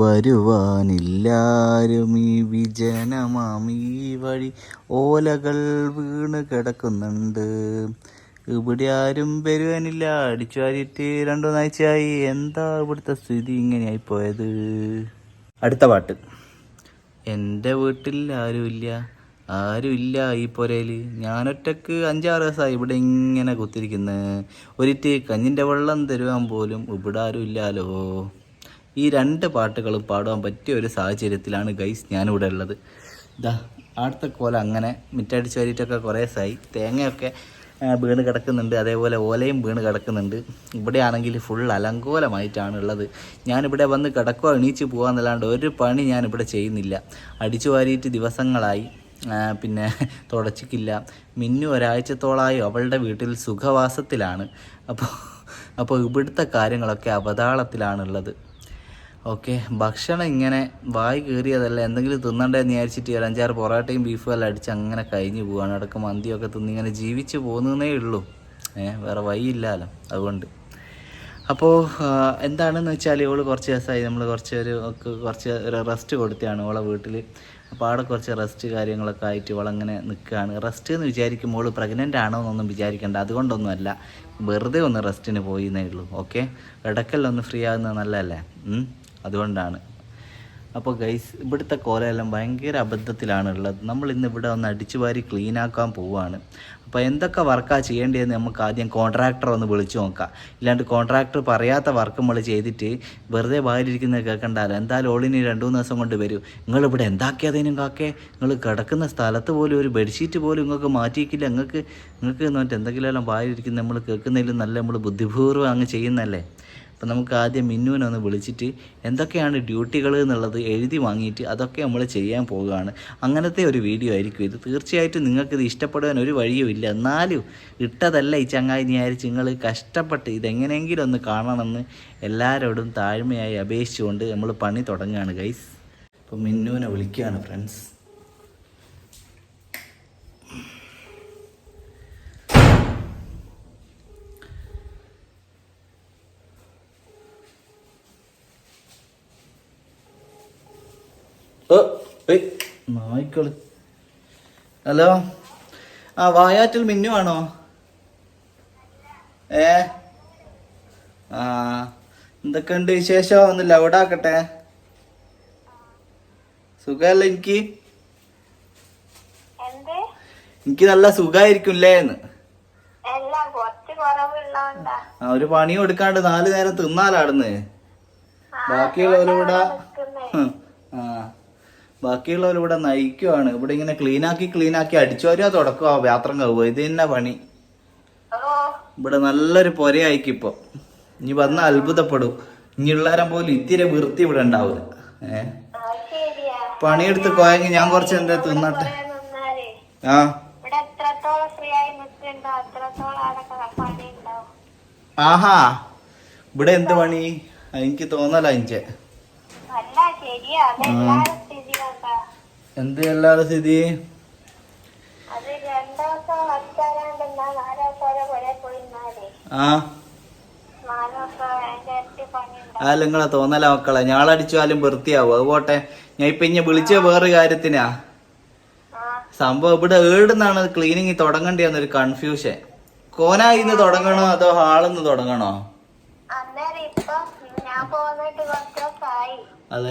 വരുവാനില്ലാരും ഈ വിജനമാം ഈ വഴി ഓലകൾ വീണ് കിടക്കുന്നുണ്ട്. ഇവിടെ ആരും വരുവാനില്ല. അടിച്ചു വാരിയിട്ട് രണ്ടു നാഴ്ചയായി എന്താ ഇവിടുത്തെ സ്ഥിതി ഇങ്ങനെയായി പോയത്? അടുത്ത പാട്ട്. എന്റെ വീട്ടിൽ ആരുമില്ല ആരുമില്ല ഈ പുരയിൽ ഞാനൊറ്റക്ക് അഞ്ചാറ് ദിവസമായി ഇവിടെ ഇങ്ങനെ കുത്തിരിക്കുന്നത് ഒരിറ്റ് കഞ്ഞിന്റെ വെള്ളം തരുവാൻ പോലും ഇവിടെ ആരും ഇല്ലാലോ? ഈ രണ്ട് പാട്ടുകളും പാടുവാൻ പറ്റിയ ഒരു സാഹചര്യത്തിലാണ് ഗൈസ് ഞാനിവിടെ ഉള്ളത്. ഇതാ അടുത്ത കോല അങ്ങനെ മിറ്റടിച്ച് വരിയിട്ടൊക്കെ കുറേ സായി തേങ്ങയൊക്കെ വീണ് കിടക്കുന്നുണ്ട്. അതേപോലെ ഓലയും വീണ് കിടക്കുന്നുണ്ട്. ഇവിടെയാണെങ്കിൽ ഫുൾ അലങ്കോലമായിട്ടാണ് ഉള്ളത് ഞാനിവിടെ വന്ന് കിടക്കുക എണീച്ച് പോകാന്നല്ലാണ്ട് ഒരു പണി ഞാനിവിടെ ചെയ്യുന്നില്ല. അടിച്ചു വാരിയിട്ട് ദിവസങ്ങളായി. പിന്നെ തുടച്ചിക്കില്ല. മിന്നു ഒരാഴ്ചത്തോളായി അവളുടെ വീട്ടിൽ സുഖവാസത്തിലാണ്. അപ്പോൾ അപ്പോൾ ഇവിടുത്തെ കാര്യങ്ങളൊക്കെ അവതാളത്തിലാണുള്ളത് ഓക്കെ ഭക്ഷണം ഇങ്ങനെ വായി കയറിയതല്ല? എന്തെങ്കിലും തിന്നണ്ടേന്ന് വിചാരിച്ചിട്ട് ഒരു അഞ്ചാറ് പൊറോട്ടയും ബീഫും എല്ലാം അടിച്ച് അങ്ങനെ കഴിഞ്ഞു പോവാണ്. ഇടയ്ക്ക് മന്തിയൊക്കെ തിന്ന് ഇങ്ങനെ ജീവിച്ച് പോകുന്നതേ ഉള്ളൂ. ഏഹ് വേറെ വഴിയില്ലല്ലോ അതുകൊണ്ട്. അപ്പോൾ എന്താണെന്ന് വെച്ചാൽ ഇവൾ കുറച്ച് ദിവസമായി നമ്മൾ കുറച്ച് ഒരു കുറച്ച് ഒരു റെസ്റ്റ് കൊടുത്തതാണ് ഓളെ വീട്ടിൽ അപ്പോൾ അവിടെ കുറച്ച് റെസ്റ്റ് കാര്യങ്ങളൊക്കെ ആയിട്ട് ഇവളങ്ങനെ നിൽക്കുകയാണ് റെസ്റ്റ് എന്ന് വിചാരിക്കുമ്പോൾ പ്രഗ്നന്റ് ആണോ എന്നൊന്നും വിചാരിക്കേണ്ട. അതുകൊണ്ടൊന്നുമല്ല. വെറുതെ ഒന്ന് റെസ്റ്റിന് പോയിന്നേ ഉള്ളൂ. ഓക്കെ? ഇടയ്ക്കെല്ലാം ഒന്ന് ഫ്രീ ആകുന്നത് നല്ലതല്ലേ? അതുകൊണ്ടാണ്. അപ്പോൾ ഗൈസ് ഇവിടുത്തെ കോലയെല്ലാം ഭയങ്കര അബദ്ധത്തിലാണ് ഉള്ളത് നമ്മൾ ഇന്ന് ഇവിടെ ഒന്ന് അടിച്ചു വാരി ക്ലീൻ ആക്കാൻ പോവുകയാണ് അപ്പോൾ എന്തൊക്കെ വർക്കാണ് ചെയ്യേണ്ടതെന്ന് നമുക്ക് ആദ്യം കോൺട്രാക്ടറെ ഒന്ന് വിളിച്ചു നോക്കാം. ഇല്ലാണ്ട് കോൺട്രാക്ടർ പറയാത്ത വർക്ക് നമ്മൾ ചെയ്തിട്ട് വെറുതെ വായിലിരിക്കുന്നത് കേൾക്കണ്ടല്ലോ എന്തായാലും ഓളിനി രണ്ട് മൂന്ന് ദിവസം കൊണ്ട് വരും. നിങ്ങളിവിടെ എന്താക്കിയതിനും കാക്കെ? നിങ്ങൾ കിടക്കുന്ന സ്ഥലത്ത് പോലും ഒരു ബെഡ്ഷീറ്റ് പോലും നിങ്ങൾക്ക് മാറ്റിയിക്കില്ല നിങ്ങൾക്ക് നിങ്ങൾക്ക് എന്നിട്ട് എന്തെങ്കിലും വായിലിരിക്കുന്ന നമ്മൾ കേൾക്കുന്നതിലും നല്ല നമ്മൾ ബുദ്ധിപൂർവം അങ്ങ് ചെയ്യുന്നല്ലേ അപ്പം നമുക്ക് ആദ്യം മിന്നുവിനെ ഒന്ന് വിളിച്ചിട്ട് എന്തൊക്കെയാണ് ഡ്യൂട്ടികൾ എന്നുള്ളത് എഴുതി വാങ്ങിയിട്ട് അതൊക്കെ നമ്മൾ ചെയ്യാൻ പോവുകയാണ്. അങ്ങനത്തെ ഒരു വീഡിയോ ആയിരിക്കും ഇത്. തീർച്ചയായിട്ടും നിങ്ങൾക്ക് ഇത് ഇഷ്ടപ്പെടാൻ ഒരു വഴിയും ഇല്ല. എന്നാലും ഇട്ടതല്ല ഈ ചങ്ങായി. വിചാരിച്ച് നിങ്ങൾ കഷ്ടപ്പെട്ട് ഇതെങ്ങനെയെങ്കിലും ഒന്ന് കാണണമെന്ന് എല്ലാവരോടും താഴ്മയായി അപേക്ഷിച്ചുകൊണ്ട് നമ്മൾ പണി തുടങ്ങുകയാണ് ഗൈസ് അപ്പം മിന്നുവിനെ വിളിക്കുകയാണ് ഫ്രണ്ട്സ് നായ്ക്കൾ ഹലോ? ആ വായാറ്റിൽ മിന്നു ആണോ? ഏ? ആ എന്തൊക്കെയുണ്ട് വിശേഷം? ഒന്ന് ലൗഡാക്കട്ടെ സുഖമല്ല എനിക്ക്? എനിക്ക് നല്ല സുഖായിരിക്കും എന്ന്. എല്ലാം ആ ഒരു പണി കൊടുക്കാണ്ട് നാല് നേരം തിന്നാലാടുന്ന്. ബാക്കിയുള്ളവരോടാ ഹും, ആ ബാക്കിയുള്ളവരിവിടെ നയിക്കുവാണ്. ഇവിടെ ഇങ്ങനെ ക്ലീനാക്കി ക്ലീനാക്കി അടിച്ചു വരിക തുടക്കുക പാത്രം കവുക ഇത് തന്നെ പണി? ഇവിടെ നല്ലൊരു പൊരയായിക്കിപ്പോ. ഇനി വന്ന അത്ഭുതപ്പെടും. ഇനിയുള്ളവരം പോലും ഇത്തിരി വൃത്തി ഇവിടെ ഉണ്ടാവില്ല ഏ? പണിയെടുത്ത് കോയെങ്കിൽ ഞാൻ കുറച്ച് എന്താ തിന്നട്ടെ? ആ. ഇവിടെ ആഹാ. ഇവിടെ എന്ത് പണി? എനിക്ക് തോന്നല ഇഞ്ചെ. ശരിയാ. എന്ത് അല്ലാതെ സ്ഥിതി? ആ? അല്ല നിങ്ങളെ തോന്നല മക്കളെ. ഞാളടിച്ചാലും വൃത്തിയാവും. അത് പോട്ടെ. ഞാൻ ഇപ്പൊ ഇനി വിളിച്ച വേറെ കാര്യത്തിനാ. സംഭവം ഇവിടെ ഏടുന്നാണ് ക്ലീനിങ് തുടങ്ങണ്ടിയെന്നൊരു കൺഫ്യൂഷൻ. കോനായിന്ന് തുടങ്ങണോ അതോ ഹാളിന്ന് തുടങ്ങണോ? അതെ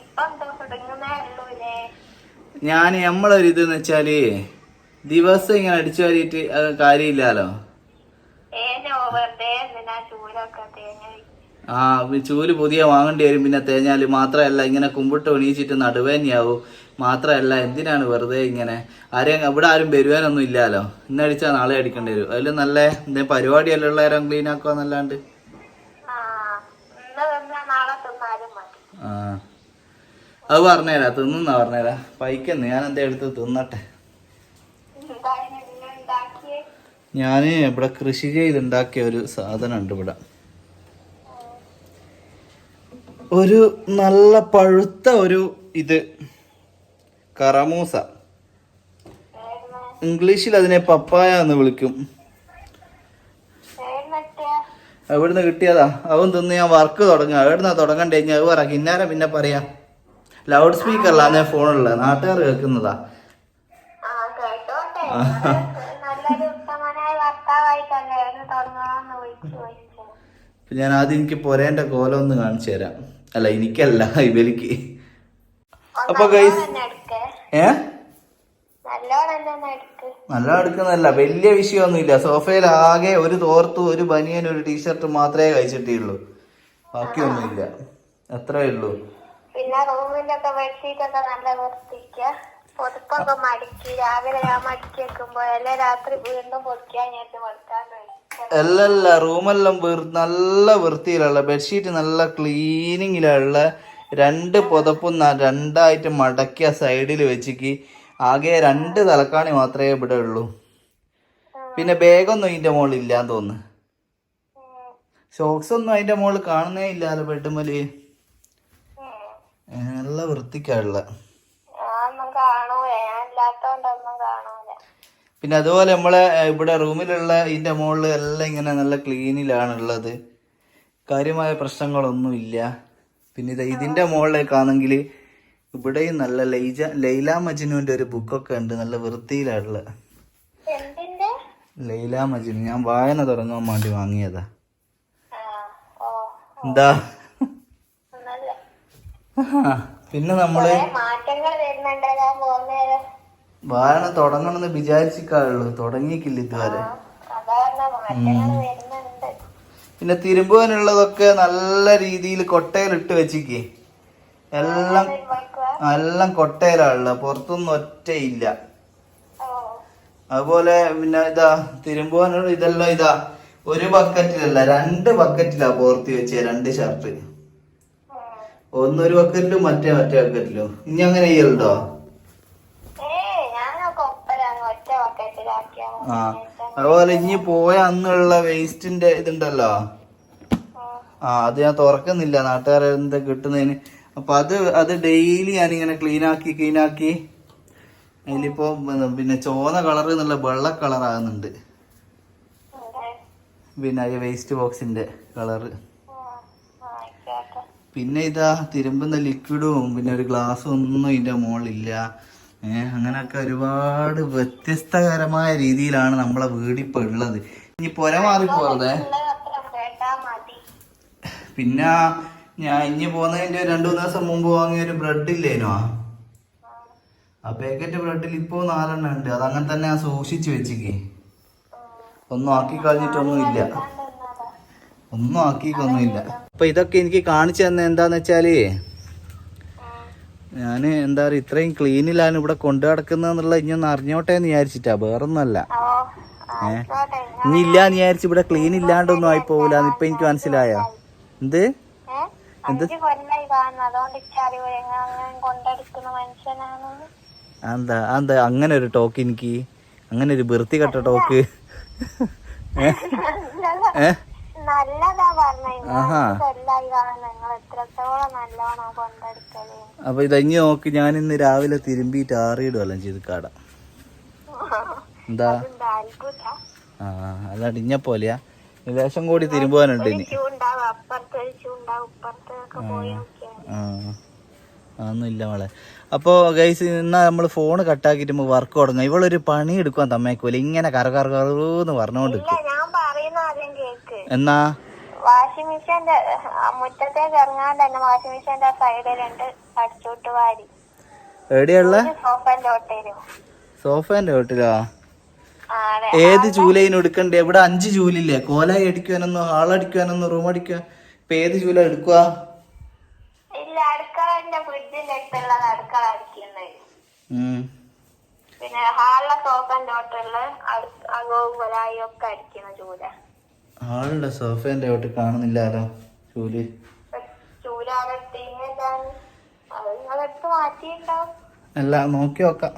ഇപ്പൊ എന്തോ തുടങ്ങുന്നേ ഉള്ളൂല്ലേ ഞാൻ നമ്മളൊരു ഇതെന്ന് വെച്ചാൽ ദിവസം ഇങ്ങനെ അടിച്ചു വാരിയിട്ട് അത് കാര്യമില്ലല്ലോ ആ ചൂൽ പുതിയ വാങ്ങേണ്ടി വരും. പിന്നെ തേഞ്ഞാൽ മാത്രമല്ല ഇങ്ങനെ കുമ്പിട്ട് ഒണീച്ചിട്ട് നടുവേനെയാവും. മാത്രമല്ല എന്തിനാണ് വെറുതെ ഇങ്ങനെ? ആരെയും ഇവിടെ ആരും വരുവാനൊന്നും ഇല്ലല്ലോ ഇന്ന് അടിച്ചാൽ നാളെ അടിക്കേണ്ടി വരും. അതിൽ നല്ല എന്തെങ്കിലും പരിപാടിയല്ല ഉള്ളവരും ക്ലീൻ ആക്കുക എന്നല്ലാണ്ട് ആ ഇന്ന് തിന്നാ നാളെ തിന്നാലും മതി ആ അത് പറഞ്ഞുതരാ തിന്നുന്നാ പറഞ്ഞുതരാ പൈക്കന്ന് ഞാൻ എന്താ എടുത്ത് തിന്നട്ടെ? ഞാൻ ഇവിടെ കൃഷി ചെയ്തുണ്ടാക്കിയ ഒരു സാധനം ഉണ്ട് ഇവിടെ. ഒരു നല്ല പഴുത്ത ഒരു ഇത് കറമൂസ. ഇംഗ്ലീഷിൽ അതിനെ പപ്പായ എന്ന് വിളിക്കും. എവിടുന്ന് കിട്ടിയതാ? അവൻ തിന്ന് ഞാൻ വർക്ക് തുടങ്ങുക എവിടുന്നാ തുടങ്ങണ്ടേ? ഞാൻ അത് പറ. കിന്നാരം പിന്നെ പറയാം. ലൗഡ് സ്പീക്കറിലാന്നേ ഫോണുള്ള നാട്ടുകാർ കേൾക്കുന്നതാ. ഞാൻ ആദ്യം എനിക്ക് പൊരേന്റെ കോലം ഒന്ന് കാണിച്ചു തരാം. അല്ല എനിക്കല്ല ഇവലിക്ക്. അപ്പൊ ഗൈസ് ഏ? നല്ല എടുക്കുന്നല്ല വലിയ വിഷയമൊന്നുമില്ല. സോഫയിൽ ആകെ ഒരു തോർത്തും ഒരു ബനിയൻ ഒരു ടീഷർട്ട് മാത്രമേ കഴിച്ചിട്ടുള്ളൂ ബാക്കിയൊന്നുമില്ല. അത്രേ ഉള്ളൂ. പിന്നെ റൂമിലൊക്കെ ബെഡ്ഷീറ്റൊക്കെ നല്ല വൃത്തിക്കുക പൊതുപ്പൊക്കെ മടിക്ക്. രാവിലെ ഞാൻ മടിക്ക് വെക്കുമ്പോ എല്ലാ രാത്രി വീണ്ടും പൊടിക്കാൻ ഞാൻ കൊടുക്കാൻ അല്ലല്ല റൂമെല്ലാം നല്ല വൃത്തിയിലുള്ള ബെഡ്ഷീറ്റ് നല്ല ക്ലീനിങ്ങിലുള്ള രണ്ട് പുതപ്പും രണ്ടായിട്ട് മടക്കിയ സൈഡിൽ വെച്ചിക്ക്. ആകെ രണ്ട് തലക്കാണി മാത്രമേ ഇവിടെ ഉള്ളൂ. പിന്നെ ബാഗൊന്നും അതിന്റെ മുകളിൽ ഇല്ലാന്ന് തോന്നുന്നു. സോക്സ് ഒന്നും അതിന്റെ മുകളിൽ കാണുന്നേ ഇല്ലല്ലോ ബെഡുമൽ നല്ല വൃത്തിക്കാണുള്ള പിന്നെ അതുപോലെ നമ്മളെ ഇവിടെ റൂമിലുള്ള ഇതിന്റെ മുകളിൽ എല്ലാം ഇങ്ങനെ നല്ല ക്ലീനിലാണ് ഉള്ളത് കാര്യമായ പ്രശ്നങ്ങളൊന്നുമില്ല പിന്നെ ഇത് ഇതിന്റെ മുകളിലേക്കാണെങ്കിൽ ഇവിടെയും നല്ല ലൈജ ലൈല മജ്നുവിന്റെ ഒരു ബുക്കൊക്കെ ഉണ്ട്. നല്ല വൃത്തിയിലാണുള്ള ലൈല മജ്നു. ഞാൻ വായന തുടങ്ങാൻ വേണ്ടി വാങ്ങിയതാ. എന്താ. പിന്നെ നമ്മൾ വായന തുടങ്ങണമെന്ന് വിചാരിച്ചിക്കാളുള്ളൂ തുടങ്ങിയിക്കില്ല ഇതുവരെ. പിന്നെ തിരുമ്പുവാനുള്ളതൊക്കെ നല്ല രീതിയിൽ കൊട്ടയിലിട്ട് വെച്ചിക്കേ. എല്ലാം എല്ലാം കൊട്ടയിലാണുള്ളത്. പുറത്തൊന്നും ഒറ്റയില്ല. അതുപോലെ പിന്നെ ഇതാ തിരുമ്പുവാനുള്ള ഇതെല്ലാം ഇതാ. ഒരു ബക്കറ്റിലല്ല രണ്ട് ബക്കറ്റിലാ പോർത്തി വെച്ചേ രണ്ട് ഷർട്ട്. ഒന്നൊരു ബക്കറ്റിലും മറ്റേ മറ്റേ ബക്കറ്റിലും ഇനി അങ്ങനെ ചെയ്യലുണ്ടോ? ആ. അതുപോലെ ഇനി പോയ അന്നുള്ള വേസ്റ്റിന്റെ ഇതുണ്ടല്ലോ? ആ. അത് ഞാൻ തുറക്കുന്നില്ല. നാട്ടുകാരെ എന്താ കിട്ടുന്നതിന്. അപ്പൊ അത് അത് ഡെയിലി ഞാനിങ്ങനെ ക്ലീൻ ആക്കി ക്ലീൻ ആക്കി. അതിലിപ്പോ പിന്നെ ചോന കളർ എന്നുള്ള വെള്ള കളർ ആകുന്നുണ്ട്. പിന്നെ വേസ്റ്റ് ബോക്സിന്റെ കളറ് പിന്നെ ഇതാ തിരുമ്പുന്ന ലിക്വിഡും പിന്നെ ഒരു ഗ്ലാസ്സും ഒന്നും ഇതിന്റെ മുകളിലില്ല അങ്ങനെയൊക്കെ ഒരുപാട് വ്യത്യസ്തകരമായ രീതിയിലാണ് നമ്മളെ വീടിപ്പോ ഉള്ളത്. ഇനി പുര മാറി മതി പിന്നെ ഞാൻ ഇനി പോകുന്നതിന്റെ രണ്ടു മൂന്ന് ദിവസം മുമ്പ് വാങ്ങിയ ഒരു ബ്രെഡ് ഇല്ലേനോ? ആ പാക്കറ്റ് ബ്രെഡിൽ ഇപ്പോ നാലെണ്ണം ഉണ്ട്. അത് അങ്ങനെ തന്നെ ഞാൻ സൂക്ഷിച്ചു വെച്ചിക്കേ. ഒന്നും ആക്കി കളഞ്ഞിട്ടൊന്നും ഇല്ല ഒന്നും ആക്കിക്കൊന്നുമില്ല അപ്പൊ ഇതൊക്കെ എനിക്ക് കാണിച്ചു തന്നെ എന്താന്ന് വെച്ചാൽ ഞാൻ എന്താ പറയുക ഇത്രയും ക്ലീനിലാണ് ഇവിടെ കൊണ്ടു നടക്കുന്നതെന്നുള്ള ഇനി ഒന്ന് അറിഞ്ഞോട്ടെ എന്ന് വിചാരിച്ചിട്ടാ വേറൊന്നല്ല ഏഹ് ഇനി ഇല്ലാന്ന് വിചാരിച്ച് ഇവിടെ ക്ലീൻ ഇല്ലാണ്ടൊന്നും ആയി പോകില്ല ഇപ്പൊ എനിക്ക് മനസ്സിലായോ? എന്ത്? എന്ത്? എന്താ എന്താ അങ്ങനെ ഒരു ടോക്ക് എനിക്ക്. അങ്ങനെ ഒരു വൃത്തി കെട്ട ടോക്ക് ഏ? നല്ലതാ പറഞ്ഞ. അപ്പൊ ഇതഞ്ഞ് നോക്ക് ഞാൻ ഇന്ന് രാവിലെ തിരുമ്പിയിട്ട് ആറിയിടുവല്ലോ ചെയ്ത് കാട. എന്താ? ആ അല്ലാണ്ട് ഇഞ്ഞ പോലെയാ. ലേശം കൂടി തിരുമ്പാനുണ്ട് ഇനി. ഇല്ല മോളെ. അപ്പോൾ ഗൈസ് എന്നാൽ നമ്മൾ ഫോൺ കട്ടാക്കിയിട്ട് നമുക്ക് വർക്ക് തുടങ്ങാം. ഇവളൊരു പണി എടുക്കാൻ തമ്മേക്കൂല ഇങ്ങനെ കറ കറ കറന്ന് പറഞ്ഞുകൊണ്ട് എന്നാ? വാഷിംഗ് മെഷീന്റെ മുറ്റത്തേക്ക് ഇറങ്ങാണ്ട് തന്നെ വാഷിംഗ് മെഷീന്റെ സൈഡിൽ രണ്ട് അടിച്ചോട്ട് വാരി. എവിടെയുള്ള സോഫന്റെ ഓട്ടിലോ ഏത് ജൂലൈന് എടുക്കണ്ടേ? ഇവിടെ അഞ്ച് ജൂലില്ലേ കോലായി അടിക്കുവാനൊന്നും ഹാളടിക്കുവാനൊന്നും റൂം അടിക്കുവാൻ ഇപ്പൊ ഏത് ജൂല എടുക്കുക. പിന്നെ ഹാളിലെ സോഫന്റെ ഒട്ടുള്ള അകവും കൊലായും ഒക്കെ അടിക്കുന്ന ചൂല. ഹാളുടെ സോഫേന്റെ വീട്ടിൽ കാണുന്നില്ലാലോ? ചൂൽ അല്ല നോക്കി നോക്കാം.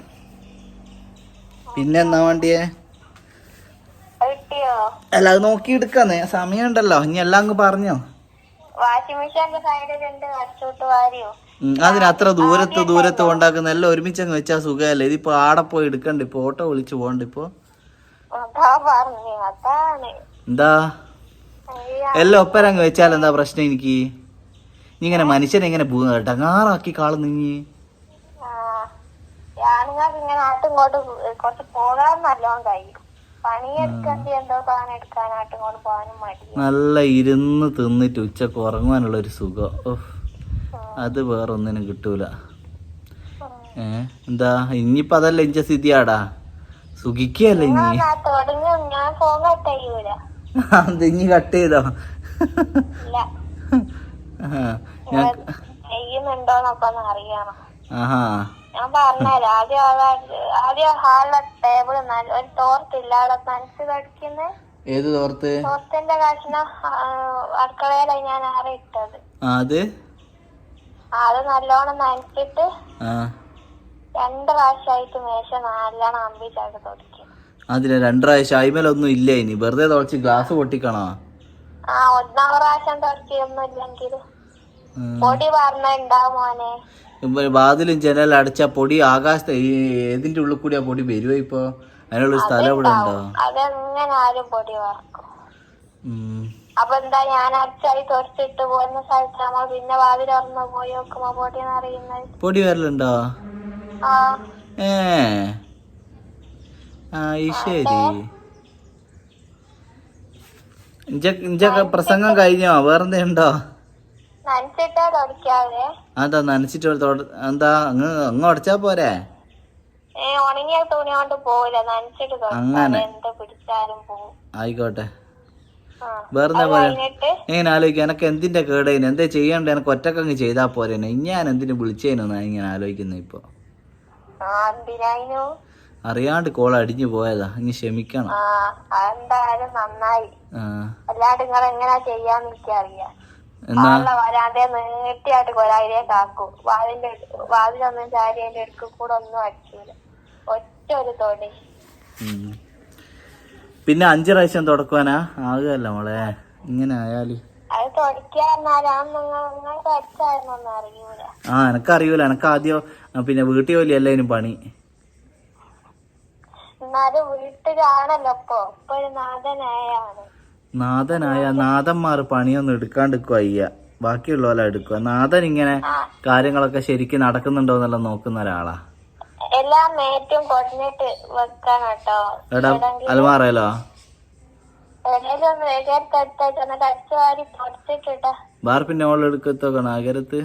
പിന്നെ എന്നാ വേണ്ടിയേ അല്ല അത് നോക്കി എടുക്കാന്നേ. സമയം ഉണ്ടല്ലോ ഇനി എല്ലാം അങ്ങ് പറഞ്ഞോ. അതിന് അത്ര ദൂരത്ത് ദൂരത്ത് കൊണ്ടാക്കുന്ന എല്ലാം ഒരുമിച്ച് അങ്ങ് വെച്ചാൽ സുഖമല്ലേ? ഇതിപ്പോ ആടെ പോയി എടുക്കണ്ട. ഇപ്പൊ ഓട്ടോ വിളിച്ചു പോകണ്ട ഇപ്പൊ. എന്താ? എല്ലാം ഒപ്പരങ്ങ് വെച്ചാൽ എന്താ പ്രശ്നം എനിക്ക്? നീ ഇങ്ങനെ മനുഷ്യനെ ഇങ്ങനെ ഡങ്ങാറാക്കി കാളു നീ നല്ല ഇരുന്ന് തിന്നിട്ട് ഉച്ചയ്ക്ക് ഉറങ്ങാനുള്ള ഒരു സുഖം അത് വേറൊന്നിനും കിട്ടൂല. ഏ എന്താ? ഇനിയിപ്പതല്ല ഇഞ്ച സ്ഥിതിയാടാ. സുഖിക്കല്ലേ ഇനി അത് ഇനി കട്ട് ചെയ്തോ? ആഹാ. ഞാൻ പറഞ്ഞുതരാം. ആദ്യം അവിടെ ആദ്യം ഹാളിലെ ടേബിൾ ഒരു അവിടെ ഏത് തോർത്ത്? തോർത്തിന്റെ കഷ്ണം ഞാൻ ആരെ ഇട്ടത് അത്? അത് നല്ലോണം നനച്ചിട്ട് രണ്ട് പ്രാവശ്യമായിട്ട് മേശ നല്ലോണം അതിന് രണ്ട് പ്രാവശ്യം അയിമലൊന്നും ഇല്ല ഇനി? വെറുതെ തുളച്ച് ഗ്ലാസ് പൊട്ടിക്കണോ? ആ ഒന്നാം പ്രാവശ്യം. പൊടി പറഞ്ഞുണ്ടാവും മോനെ. വാതിലും ജനലും അടച്ച പൊടി ആകാശത്ത് ഈ ഏതിന്റെ ഉള്ളിൽ കൂടി ആ പൊടി വരുവോ ഇപ്പൊ? അതിനുള്ള സ്ഥലം ഇവിടെ ഉണ്ടോ? അതെങ്ങനെ ആരും പൊടി വറക്കും. അപ്പൊ എന്താ ഞാൻ അടിച്ചായി തുറച്ചിട്ട് പോകുന്ന സ്ഥലത്ത് നമ്മൾ പിന്നെ വാതിൽ പോയി നോക്കുമ്പോ പൊടി എന്നറിയുന്നത് പൊടി വരലുണ്ടോ? ഏ ശരി. ഇഞ്ചൊക്കെ പ്രസംഗം കഴിഞ്ഞോ? വേറെന്തേ ഉണ്ടോ അതാ നനച്ചിട്ട് എന്താ അങ്ങ് അങ്ങ് ഉടച്ചാ പോരെ? അങ്ങനെ. ആയിക്കോട്ടെ. വേറെന്താ പോലെ ഇങ്ങനെ ആലോചിക്കുക എനക്ക് എന്തിന്റെ കേടേനു എന്താ ചെയ്യണ്ടേ? എനക്ക് ഒറ്റക്കങ്ങ് ചെയ്താ പോരേനെ. ഞാൻ എന്തിനു വിളിച്ചേനൊന്നാ ഇങ്ങനെ ആലോചിക്കുന്നത് ഇപ്പൊ. അറിയാണ്ട് കോൾ അടിഞ്ഞു പോയതാ. ഇനി ക്ഷമിക്കണം. നന്നായി. അല്ലാണ്ട് നിങ്ങൾ ചെയ്യാന്ന് എനിക്കറിയാം. നീട്ടിയായിട്ട് വാതിന്റെ വാതിലൊന്നും അടുക്ക് കൂടെ ഒന്നും അടിക്കൂല. ഒറ്റ ഒരു തൊടി. പിന്നെ അഞ്ചു പ്രാവശ്യം തുടക്കുവാനാ? ആകുകയല്ല മോളെ. ഇങ്ങനെ ആയാൽ. ആ എനക്കറിയൂല. എനക്ക് ആദ്യം പിന്നെ വീട്ടിൽ ജോലി എല്ലാവരും പണി? നാഥനായ നാഥന്മാർ പണിയൊന്നും എടുക്കാണ്ടിരിക്കുക അയ്യ. ബാക്കിയുള്ളവരെ എടുക്കുക നാഥൻ ഇങ്ങനെ കാര്യങ്ങളൊക്കെ ശരിക്കും നടക്കുന്നുണ്ടോ എന്നെല്ലാം നോക്കുന്ന ഒരാളാ. എല്ലാം ഏറ്റവും അലമാറയല്ലോ എവിടെയെങ്കിലും മോളിൽ വേഗത്ത് എടുത്തിട്ട് എന്നിട്ട് അടിച്ചു വാരി പൊടിച്ചിട്ടിട്ടാ ബാർ പിന്നെ ഓൾ എടുക്കത്തൊക്കെ അകരത്ത്?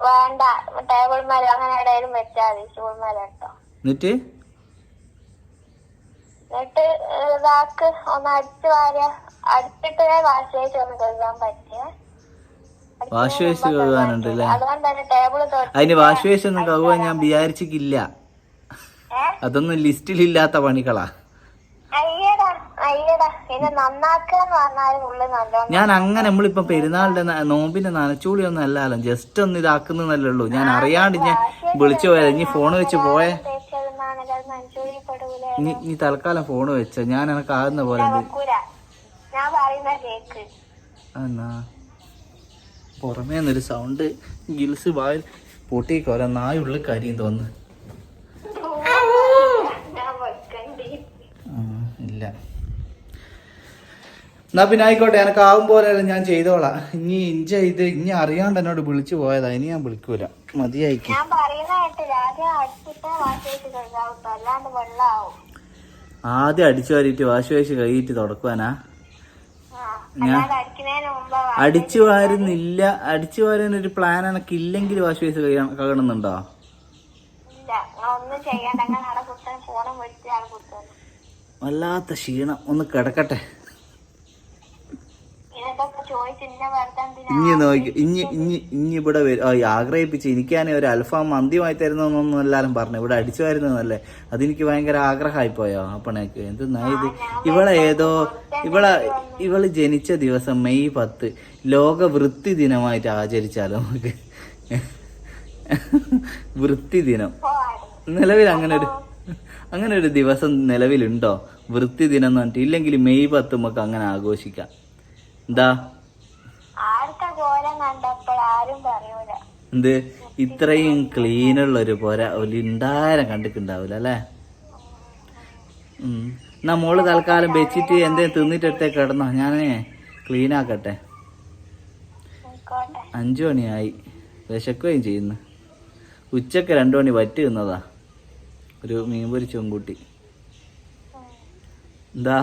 വേണ്ട. ടേബിൾ മരം അങ്ങനെ എവിടെയും വെച്ചാൽ മതി. സ്റ്റൂൾ മരം കേട്ടോ. എന്നിട്ട്? എന്നിട്ട് വാക്ക് ഒന്ന് അടിച്ചു വാരിയ. അടിച്ചിട്ട് വാഷ് ചെയ്ത് ഒന്ന് കഴുകാൻ പറ്റിയ. വാഷ് വേസ്റ്റ് കഴുകാനുണ്ട് അല്ലേ? ടേബിൾ അതിന് വാഷ് വേസ്റ്റ് ഒന്നും കഴുകാൻ ഞാൻ വിചാരിച്ചിട്ടില്ല. അതൊന്നും ലിസ്റ്റിലില്ലാത്ത പണികളാ. അയ്യടാ ഞാൻ അങ്ങനെ നമ്മളിപ്പോ പെരുന്നാളിന്റെ നോമ്പിന്റെ നനച്ചൂളി ഒന്നും അല്ലല്ലോ ജസ്റ്റ് ഒന്ന് ഇതാക്കുന്നല്ലേ ഉള്ളൂ. ഞാൻ അറിയാണ്ട് ഞാൻ വിളിച്ചു പോയത് ഇനി ഫോൺ വെച്ച് പോയേ നീ നീ തൽക്കാലം ഫോൺ വെച്ച. ഞാൻ എനക്ക് ആകുന്ന പോലെ എന്നാ പുറമേ നിന്നൊരു സൗണ്ട് ഗിൽസ് വായിൽ പൊട്ടിക്കോല നായുള്ളിൽ കരിയും തോന്നുന്നു ഞാൻ വെക്കണ്ടി ആ, ഇല്ല എന്നാ പിന്നെ ആയിക്കോട്ടെ എനക്ക് ആവും പോലെ ഞാൻ ചെയ്തോളാം. ഇനി ഇഞ്ച ഇത് ഇനി അറിയാണ്ട് എന്നോട് വിളിച്ചു പോയതാ ഇനി ഞാൻ വിളിക്കൂല. മതിയായിക്കും. ആദ്യം അടിച്ചു വാരിയിട്ട് വാശി വാശി കഴിയിട്ട് തുടക്കുവാനാ? ഞാൻ അടിച്ചു വാരുന്നില്ല. അടിച്ചു വാരാൻ ഒരു പ്ലാൻ എനക്ക് ഇല്ലെങ്കിൽ വാശി വാശി കഴിയണമെന്നുണ്ടോ വല്ലാത്ത ക്ഷീണം. ഒന്ന് കിടക്കട്ടെ. ഇനി നോക്കി ഇനി ഇനി ഇനി ഇവിടെ വരും. എനിക്ക് ഞാൻ ആഗ്രഹിപ്പിച്ച് ഒരു അൽഫാം മന്തിമായി തരുന്നതെന്നൊന്നും എല്ലാരും പറഞ്ഞു. ഇവിടെ അടിച്ചു വരുന്നതല്ലേ. അതെനിക്ക് ഭയങ്കര ആഗ്രഹമായി പോയോ അപ്പണേക്ക് എന്തെന്നാ ഇത്. ഇവളെ ഏതോ ഇവളെ ഇവൾ ജനിച്ച ദിവസം മെയ് പത്ത്. ലോക വൃത്തി ദിനമായിട്ട് ആചരിച്ചാലോ നമുക്ക്? വൃത്തി ദിനം. നിലവിൽ അങ്ങനെ ഒരു അങ്ങനെ ഒരു ദിവസം നിലവിലുണ്ടോ? വൃത്തി ദിനം എന്ന് പറഞ്ഞിട്ട് ഇല്ലെങ്കിൽ മെയ് പത്ത് നമുക്ക് അങ്ങനെ ആഘോഷിക്കാം. എന്താ? എന്ത്? ഇത്രയും ക്ലീനുള്ള ഒരു പോര ഒരു ഉണ്ടാരം കണ്ടിട്ടുണ്ടാവില്ല അല്ലേ. എന്നാ മോൾ തൽക്കാലം വെച്ചിട്ട് എന്തേ തിന്നിട്ടെടുത്തേ കിടന്നോ. ഞാനേ ക്ലീൻ ആക്കട്ടെ അഞ്ചു മണിയായി. വിശക്കുകയും ചെയ്യുന്നു. ഉച്ചയ്ക്ക് രണ്ടു മണി വറ്റി നിന്നതാ ഒരു മീൻ പൊരിച്ചും കൂട്ടി എന്താ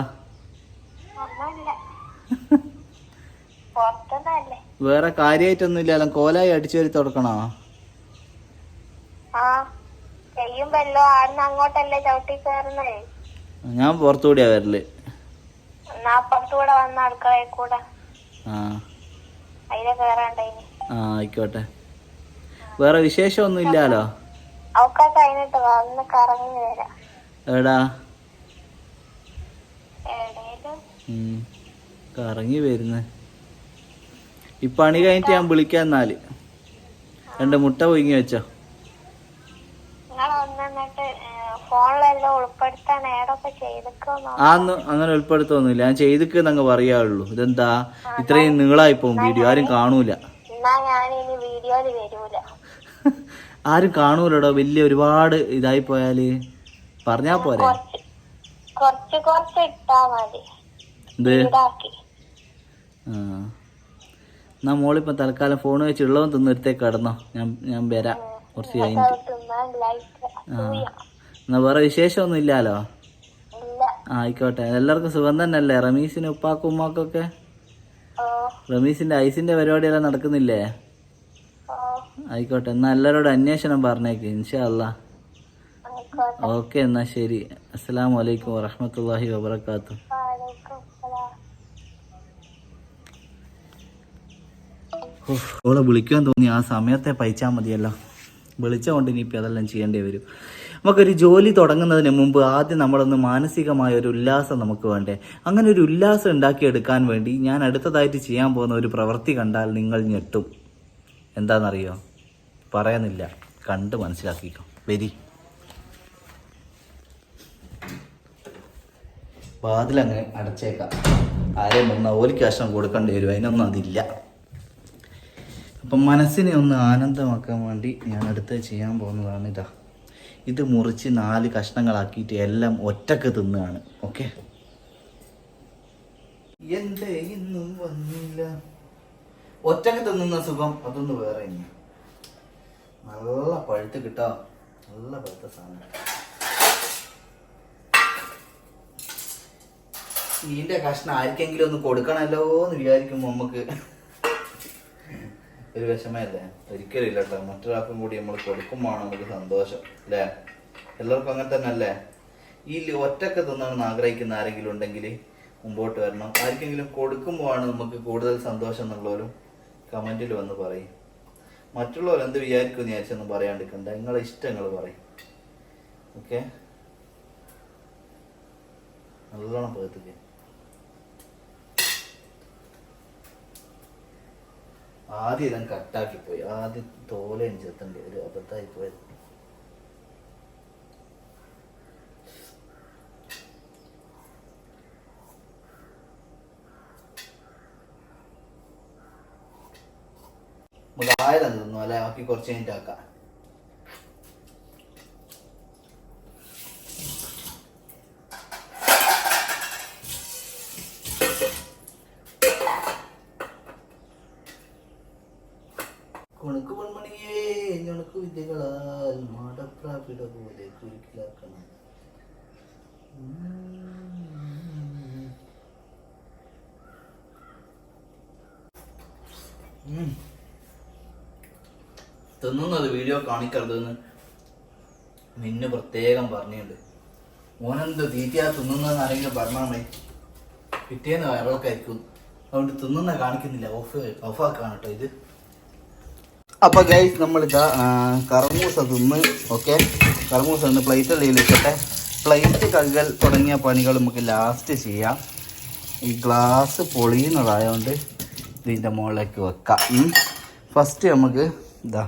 ഒന്നുമില്ല പുറത്തുനിന്നല്ലേ വേറെ കാര്യായിട്ടൊന്നും ഇല്ലല്ലോ കോലായി അടിച്ചു വരി തുടക്കണോ? ആ ചെയ്യുമ്പല്ലോ ആടുന്ന് അങ്ങോട്ടല്ലേ ചവിട്ടി കയറുന്നേ? ഞാൻ പുറത്തുകൂടിയാ വരൽ. വന്ന കൂടെ. ആ. അതിലെ കയറാണ്ടായിന് ആ ആയിക്കോട്ടെ. വേറെ ഇല്ലാലോ അവക്കാ കറങ്ങി വരാം. എടാ. കറങ്ങി വരുന്ന്. ഈ പണി കഴിഞ്ഞിട്ട് ഞാൻ വിളിക്കാം എന്നാൽ. രണ്ട് മുട്ട പൊങ്ങി വെച്ചോ. ആന്ന് അങ്ങനെ ഉൾപ്പെടുത്തൊന്നുമില്ല. ഞാൻ ചെയ്തിക്കെന്നങ്ങ് പറയാള്ളൂ ഇതെന്താ? ഇത്രയും നീളായി പോകും വീഡിയോ. ആരും കാണൂല. ആരും കാണൂലടോ. വലിയ ഒരുപാട് ഇതായി പോയാൽ. പറഞ്ഞാ പോരെ. എന്ത്? ആ. എന്നാ മോളിപ്പോ തൽക്കാലം ഫോൺ വെച്ച് ഉള്ളവൻ കടന്നോ. കിടന്നോ ഞാൻ ഞാൻ വരാം. കുറച്ച് കഴിഞ്ഞിട്ട്. ആ. എന്നാ വേറെ വിശേഷമൊന്നും ഇല്ലാലോ? ആയിക്കോട്ടെ. എല്ലാവർക്കും സുഖം തന്നെയല്ലേ? റമീസിന് ഉപ്പാക്കും ഉമ്മാക്കൊക്കെ? റമീസിന്റെ ഐസിന്റെ പരിപാടിയെല്ലാം നടക്കുന്നില്ലേ? ആയിക്കോട്ടെ. എന്നാ എല്ലാവരോടും അന്വേഷണം പറഞ്ഞേക്ക് ഇൻഷാ അല്ലാ ആയിക്കോട്ടെ. ഓക്കെ എന്നാ ശരി. അസ്സലാമു അലൈക്കും വറഹ്മത്തുള്ളാഹി വബറകാത്തു വാലേക്കും സലാം ഓളെ വിളിക്കാൻ തോന്നി ആ സമയത്തെ പൈച്ചാൽ മതിയല്ലോ. വിളിച്ചുകൊണ്ട് ഇനിയിപ്പോൾ അതെല്ലാം ചെയ്യേണ്ടി വരും. നമുക്കൊരു ജോലി തുടങ്ങുന്നതിന് മുമ്പ് ആദ്യം നമ്മളൊന്ന് മാനസികമായ ഒരു ഉല്ലാസം നമുക്ക് വേണ്ടേ. അങ്ങനെ ഒരു ഉല്ലാസം ഉണ്ടാക്കിയെടുക്കാൻ വേണ്ടി ഞാൻ അടുത്തതായിട്ട് ചെയ്യാൻ പോകുന്ന ഒരു പ്രവൃത്തി കണ്ടാൽ നിങ്ങൾ ഞെട്ടും. എന്താണെന്നറിയോ? പറയുന്നില്ല. കണ്ട് മനസ്സിലാക്കിക്കോ. വരി. വാതിലങ്ങനെ അടച്ചേക്കാം. ആരെയും ഒന്ന് ഓലിക്കാശം കൊടുക്കേണ്ടി വരും. അതിനൊന്നും അതില്ല. അപ്പം മനസ്സിനെ ഒന്ന് ആനന്ദമാക്കാൻ വേണ്ടി ഞാൻ അടുത്ത് ചെയ്യാൻ പോകുന്നതാണ് ഇതാ. ഇത് മുറിച്ച് നാല് കഷ്ണങ്ങളാക്കിയിട്ട് എല്ലാം ഒറ്റയ്ക്ക് തിന്നുകയാണ്. ഓക്കെ? എന്തേ ഇന്നും വന്നില്ല. ഒറ്റയ്ക്ക് തിന്നുന്ന സുഖം അതൊന്ന് വേറെ. നല്ല പഴുത്ത് കിട്ടാ. നല്ല പഴുത്ത സാധനം. ഇതിന്റെ കഷ്ണം ആർക്കെങ്കിലും ഒന്ന് കൊടുക്കണല്ലോ എന്ന് വിചാരിക്കുമ്പോ നമുക്ക് ഒരു വിഷമല്ലേ ഒരിക്കലും ഇല്ല കേട്ടോ. മറ്റൊരാൾക്കും കൂടി നമ്മൾ കൊടുക്കുമ്പോഴാണ് നമുക്ക് സന്തോഷം അല്ലേ? എല്ലാവർക്കും അങ്ങനെ തന്നെ അല്ലേ? ഈ ഒറ്റയ്ക്ക് തിന്നാണെന്ന് ആഗ്രഹിക്കുന്ന ആരെങ്കിലും ഉണ്ടെങ്കിൽ മുമ്പോട്ട് വരണം. ആർക്കെങ്കിലും കൊടുക്കുമ്പോഴാണ് നമുക്ക് കൂടുതൽ സന്തോഷം എന്നുള്ളവരും കമന്റിൽ വന്ന് പറയും. മറ്റുള്ളവർ എന്ത് വിചാരിക്കും വിചാരിച്ചൊന്നും പറയാണ്ടിരിക്കണ്ട. നിങ്ങളെ ഇഷ്ടങ്ങൾ പറയും. ഓക്കെ? നല്ലോണം പകർത്തിക്ക് ആദ്യം ഇതം കട്ടാക്കി പോയി. ആദ്യം തോലെ ചെത്തണ്ടി ഒരു അബദ്ധമായി പോയത് മുതായത് തിന്നു അല്ലെ ബാക്കി കുറച്ച് കഴിഞ്ഞിട്ട് ആക്കാം. മാടപ്രാപിട പോലെ കുരുക്കിലാക്കണം. തിന്നുന്നത് വീഡിയോ കാണിക്കരുതെന്ന് നിന്നെ പ്രത്യേകം പറഞ്ഞിട്ടുണ്ട്. മോനെന്ത് തീറ്റയാ തിന്നുന്നതെന്ന് ആരെങ്കിലും പറഞ്ഞാണേ? പിറ്റേന്ന് വയറൊക്കെ ആയിരിക്കും അതുകൊണ്ട് തിന്നുന്ന കാണിക്കുന്നില്ല. ഓഫ് ഓഫാക്കാണ് കേട്ടോ ഇത്. അപ്പൊ ഗൈസ് നമ്മളിതാ കറമൂസ തിന്ന് ഓക്കെ കറമൂസ ഒന്ന് പ്ലേറ്റ് ഇരിക്കട്ടെ പ്ലേറ്റ് കഴുകൽ തുടങ്ങിയ പണികൾ നമുക്ക് ലാസ്റ്റ് ചെയ്യാം. ഈ ഗ്ലാസ് പൊളിയുന്നതായതുകൊണ്ട് ഇതിന്റെ മുകളിലേക്ക് വെക്കാം. ഫസ്റ്റ് നമുക്ക് ഇതാ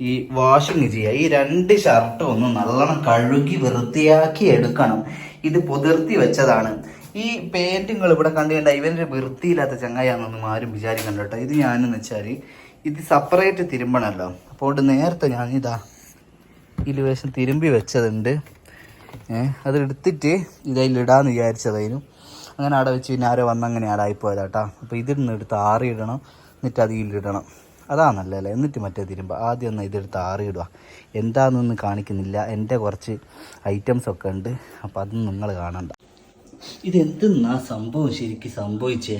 ഈ വാഷിങ് ചെയ്യാം. ഈ രണ്ട് ഷർട്ടും ഒന്ന് നല്ലോണം കഴുകി വൃത്തിയാക്കി എടുക്കണം. ഇത് പുതിർത്തി വെച്ചതാണ്. ഈ പെയിന്റുകൾ ഇവിടെ കണ്ടുകണ്ട ഇവന്റെ വൃത്തിയില്ലാത്ത ചങ്ങായാണെന്നൊന്നും ആരും വിചാരിക്കണ്ട കേട്ടോ. ഇത് ഞാനെന്ന് വെച്ചാൽ ഇത് സെപ്പറേറ്റ് തിരുമ്പണമല്ലോ അപ്പോൾ നേരത്തെ നേരത്തെ ഇതാ ഇതിൽ വേഷം തിരുമ്പി വെച്ചതുണ്ട്. ഏഹ് അത് ഇതിലിടാന്ന് വിചാരിച്ചതായിരുന്നു. അങ്ങനെ അവിടെ വെച്ച് പിന്നെ ആരോ വന്ന് അങ്ങനെ ആടായിപ്പോയതാ കേട്ടോ അപ്പോൾ ഇതിന്ന് എടുത്ത് ആറിയിടണം. എന്നിട്ട് അത് ഇല്ലിടണം അതാണല്ലേ അല്ലേ എന്നിട്ട് മറ്റേ തിരുമ്പ. ആദ്യം ഒന്ന് ഇതെടുത്ത് ആറിയിടുക. എന്താണെന്നൊന്നും കാണിക്കുന്നില്ല. എന്റെ കുറച്ച് ഐറ്റംസ് ഒക്കെ ഉണ്ട്. അപ്പോൾ അതൊന്നും നിങ്ങൾ കാണണ്ട. ഇതെന്തെന്നാ സംഭവം ശരിക്കും സംഭവിച്ചേ?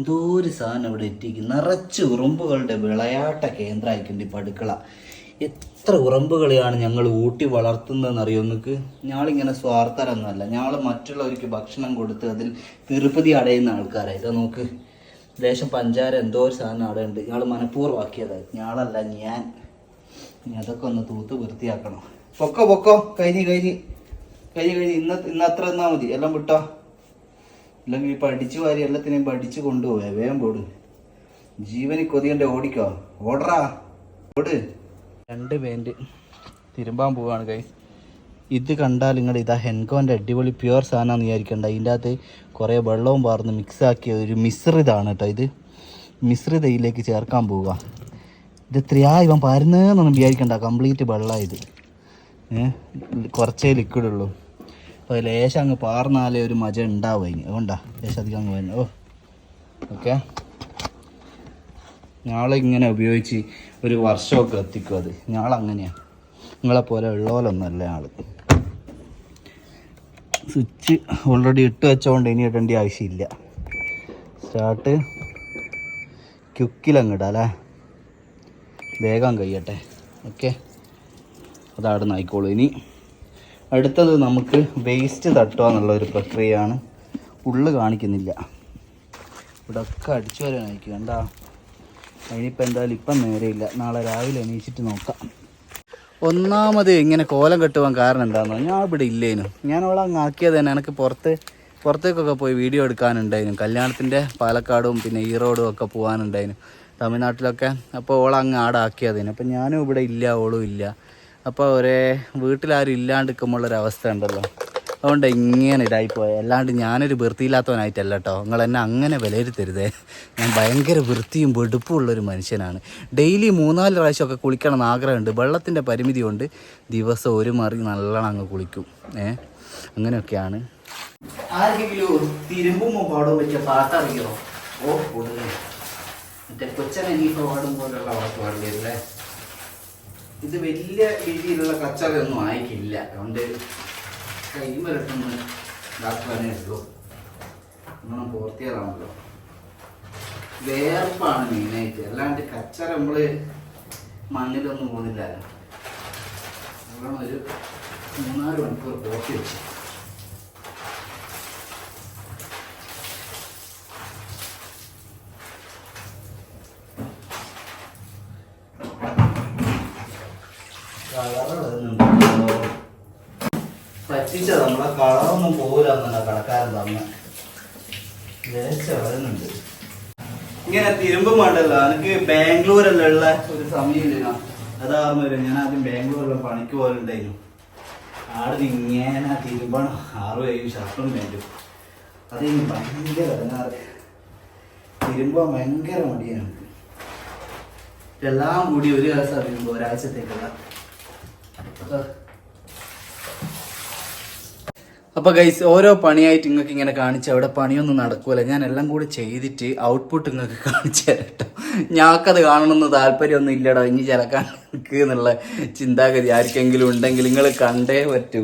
എന്തോ ഒരു സാധനം ഇവിടെ എത്തിക്കും നിറച്ച് ഉറുമ്പുകളുടെ വിളയാട്ട കേന്ദ്രമായിട്ടുണ്ട് ഇപ്പം അടുക്കള എത്ര ഉറമ്പുകളെയാണ് ഞങ്ങൾ ഊട്ടി വളർത്തുന്നതെന്ന് അറിയോ നിങ്ങൾക്ക്? ഞങ്ങളിങ്ങനെ സ്വാർത്ഥരൊന്നുമല്ല. ഞങ്ങൾ മറ്റുള്ളവർക്ക് ഭക്ഷണം കൊടുത്ത് അതിൽ തിരുപ്പതി അടയുന്ന ആൾക്കാരാണ് ഇതാ നോക്ക്. ലേശം പഞ്ചാര എന്തോ ഒരു സാധനം അവിടെ ഉണ്ട്. ഞങ്ങൾ മനഃപൂർവമാക്കിയതായി ഞങ്ങളല്ല ഞാൻ. ഇനി അതൊക്കെ ഒന്ന് തൂത്ത് വൃത്തിയാക്കണം. പൊക്കോ പൊക്കോ. കഴിഞ്ഞ് കഴിഞ്ഞ് കഴിഞ്ഞ് കഴിഞ്ഞ് ഇന്ന ഇന്ന് അത്ര എന്നാൽ മതി. എല്ലാം വിട്ടോ? അല്ലെങ്കിൽ ഇപ്പം അടിച്ചു വാരി എല്ലാത്തിനെയും പഠിച്ചു കൊണ്ടുപോവേ വേഗം പോട്. ജീവനി കൊതിയണ്ട ഓടിക്കോ. ഓടറാ. ഓട്. രണ്ട് പേന്റ് തിരുമ്പാൻ പോവാണ് കൈ ഇത് കണ്ടാൽ നിങ്ങൾ ഇതാ ഹെൻകോന്റെ അടിപൊളി പ്യുവർ സാധനമാണെന്ന് വിചാരിക്കണ്ട. ഇതിന്റെ അകത്ത് കുറേ വെള്ളവും പാർന്ന് മിക്സ് ആക്കിയ ഒരു മിശ്രിതാണ് കേട്ടോ ഇത്. മിശ്രിതയിലേക്ക് ചേർക്കാൻ പോവുക ഇത് എത്രയാ ഇവൻ പരുന്നതെന്നൊന്നും വിചാരിക്കണ്ട. കംപ്ലീറ്റ് വെള്ളമാണ് ഇത്. കുറച്ചേ ലിക്വിഡ് ഉള്ളൂ. അപ്പോൾ ലേശം അങ്ങ് പാർന്നാലേ ഒരു മജ ഉണ്ടാവും അതുകൊണ്ടാ ലേശം അധികം അങ്ങ് വരുന്നത്. ഓ ഓക്കെ. ഞങ്ങൾ ഇങ്ങനെ ഉപയോഗിച്ച് ഒരു വർഷമൊക്കെ എത്തിക്കും അത്. ഞങ്ങളങ്ങനെയാണ് നിങ്ങളെപ്പോലെ ഉള്ളപോലൊന്നുമല്ല ഞങ്ങൾ സ്വിച്ച് ഓൾറെഡി ഇട്ട് വെച്ചോണ്ട് ഇനി ഇടേണ്ട ആവശ്യമില്ല. സ്റ്റാർട്ട് ക്യുക്കിലങ്ങിടാം അല്ലേ? വേഗം കഴിയട്ടെ. ഓക്കെ. അതാടുന്നായിക്കോളൂ ഇനി. അടുത്തത് നമുക്ക് വേസ്റ്റ് തട്ടുക എന്നുള്ള ഒരു പ്രക്രിയയാണ്. ഉള്ളു കാണിക്കുന്നില്ല. ഇവിടെ ഒക്കെ അടിച്ചു വരാനായിരിക്കും. എന്താ? അതിനിപ്പോൾ എന്തായാലും ഇപ്പം നേരെയില്ല. നാളെ രാവിലെ എണീച്ചിട്ട് നോക്കാം. ഒന്നാമത് ഇങ്ങനെ കോലം കെട്ടുവാൻ കാരണം എന്താണെന്നോ ഞാൻ ഇവിടെ ഇല്ലേനു. ഞാൻ അവളെ അങ്ങ് ആക്കിയത് തന്നെ. എനിക്ക് പുറത്ത് പുറത്തേക്കൊക്കെ പോയി വീഡിയോ എടുക്കാനുണ്ടായിരുന്നു. കല്യാണത്തിന്റെ പാലക്കാടും പിന്നെ ഈറോഡും ഒക്കെ പോകാനുണ്ടായിരുന്നു. തമിഴ്നാട്ടിലൊക്കെ. അപ്പോൾ ഓളങ്ങ് ആടാക്കിയതിന്. അപ്പം ഞാനും ഇവിടെ ഇല്ല ഓളും ഇല്ല. അപ്പോൾ ഒരേ വീട്ടിലാരും ഇല്ലാണ്ട് നിൽക്കുമ്പോഴൊരവസ്ഥ ഉണ്ടല്ലോ അതുകൊണ്ട് ഇങ്ങനെ ഇതായിപ്പോയി. അല്ലാണ്ട് ഞാനൊരു വൃത്തിയില്ലാത്തവനായിട്ടല്ല കേട്ടോ നിങ്ങൾ എന്നെ അങ്ങനെ വിലയിരുത്തരുതേ. ഞാൻ ഭയങ്കര വൃത്തിയും വെടുപ്പും ഉള്ളൊരു മനുഷ്യനാണ്. ഡെയിലി മൂന്നാൽ പ്രാവശ്യമൊക്കെ കുളിക്കണം എന്ന് ആഗ്രഹമുണ്ട്. വെള്ളത്തിന്റെ പരിമിതി കൊണ്ട് ദിവസം ഒരു മറി നല്ലോണം അങ്ങ് കുളിക്കും. ഏ? അങ്ങനെയൊക്കെയാണ്. ആർക്കെങ്കിലും തിരുമ്പുമ്പോൾ പാടാൻ പാട്ടറിയോ ഓ കൂടുതൽ കൊച്ചനെ പോലുള്ള പാട്ട് പാടില്ലേ? ഇത് വലിയ രീതിയിലുള്ള കച്ചറയൊന്നും ആയിക്കില്ല അതുകൊണ്ട് കൈമരട്ടൊന്ന് ഇതാക്കാനേ ഉള്ളൂ അങ്ങനെ പൂർത്തിയതാണല്ലോ വേർപ്പാണ് മെയിനായിട്ട്. അല്ലാണ്ട് കച്ചറ നമ്മൾ മണ്ണിലൊന്നും പോകുന്നില്ലല്ലോ. അതുകൊണ്ട് ഒരു മൂന്നാൽ മണിക്കൂർ പോർത്തി വെച്ചു കളറൊന്നും പോകില്ല കടക്കാരൻ തന്നെ ലേശ വരുന്നുണ്ട്. ഇങ്ങനെ തിരുമ്പും വേണ്ടല്ലോ. എനിക്ക് ബാംഗ്ലൂരല്ല ഉള്ള ഒരു സമയമില്ല അതാ വരും. ഞാൻ ആദ്യം ബാംഗ്ലൂരിലെ പണിക്ക് പോലുണ്ടായിരുന്നു ആടെ ഇങ്ങനെ തിരുമ്പണം. ആറും ഏഴും ഷർട്ടും പാന്റും അത് ഇനി ഭയങ്കര ഇടങ്ങാറ്. തിരുമ്പാൻ ഭയങ്കര മടിയാണ് എല്ലാം കൂടി ഒരു ദിവസം അറിയുമ്പോൾ ഒരാഴ്ചത്തേക്കുള്ള. അപ്പോൾ ഗൈസ് ഓരോ പണിയായിട്ട് നിങ്ങൾക്ക് ഇങ്ങനെ കാണിച്ച അവിടെ പണിയൊന്നും നടക്കൂല. ഞാൻ എല്ലാം കൂടി ചെയ്തിട്ട് ഔട്ട്പുട്ട് നിങ്ങൾക്ക് കാണിച്ചു തരാം കേട്ടോ ഞങ്ങൾക്കത് കാണണമെന്ന് താല്പര്യമൊന്നും ഇല്ലടോ. ഇനി ചിലക്കാൻ എന്നുള്ള ചിന്താഗതി ആർക്കെങ്കിലും ഉണ്ടെങ്കിൽ നിങ്ങൾ കണ്ടേ പറ്റൂ.